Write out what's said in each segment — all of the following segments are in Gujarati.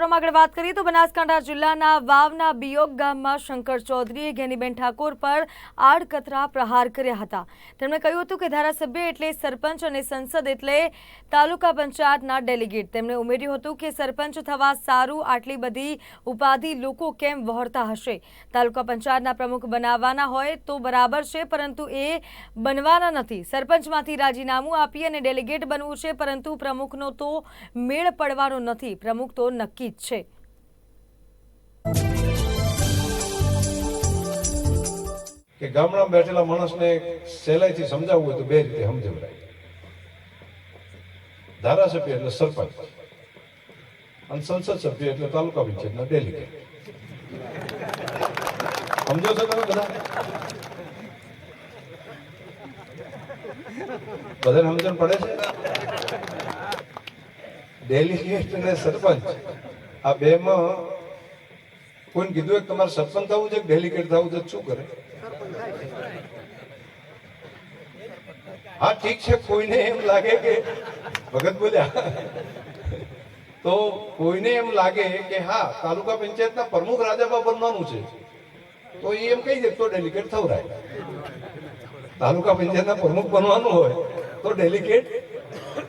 આગળ વાત કરીએ તો બનાસકાંઠા જિલ્લાના વાવના બિયોગ ગામમાં શંકર ચૌધરીએ ઘેનીબેન ઠાકોર પર આડકતરા પ્રહાર કર્યા હતા. તેમણે કહ્યું હતું કે ધારાસભ્ય એટલે સરપંચ અને સંસદ એટલે તાલુકા પંચાયતના ડેલિગેટ. તેમણે ઉમેર્યું હતું કે સરપંચ થવા સારું આટલી બધી ઉપાધિ લોકો કેમ વહોરતા હશે? તાલુકા પંચાયતના પ્રમુખ બનાવવાના હોય તો બરાબર છે, પરંતુ એ બનવાના નથી. સરપંચમાંથી રાજીનામું આપી અને ડેલિગેટ બનવું છે, પરંતુ પ્રમુખનો તો મેળ પડવાનો નથી. પ્રમુખ તો નક્કી જ છે. કે ગામડામાં બેઠેલા માણસને સહેલાઈથી સમજાવવું હોય તો બે રીતે સમજાવડાય ધારાસભ્ય એટલે સરપંચ અને સંસદ સભ્ય એટલે તાલુકા પંચાયતના ડેલિગેટ સમજો છો તમે બધા? બધાને સમજણ પડે છે? ડેલિગેટ અને સરપંચ. આ બેમાં કોઈને કીધું કે તમારે સરપંચ થવું છે કે ડેલિગેટ થવું છે શું કરે? હા, ઠીક છે, કોઈને એમ લાગે કે, ભગત બોલ્યા. તો કોઈને એમ લાગે કે હા, તાલુકા પંચાયતના પ્રમુખ રાજાબા બનવાનું છે. તો એ એમ કહી દે તો ડેલિકેટ થવરાય. તાલુકા પંચાયતના પ્રમુખ બનવાનું હોય, તો ડેલિકેટ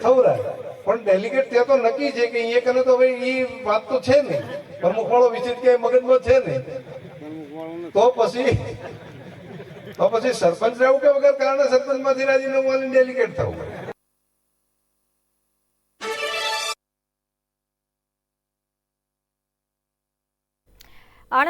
થવરાય. પણ ડેલિગેટ ત્યાં તો નક્કી છે કે એ કને તો ભાઈ એ વાત તો છે નહીં. પ્રમુખવાળો વિચિત કે મગજમાં છે નહીં. તો પછી તો પછી સરપંચ રહેવું કે વગર કારણે સરપંચ સરપંચમાંથી રાજીનામું આવીને ડેલિગેટ થવું? પડે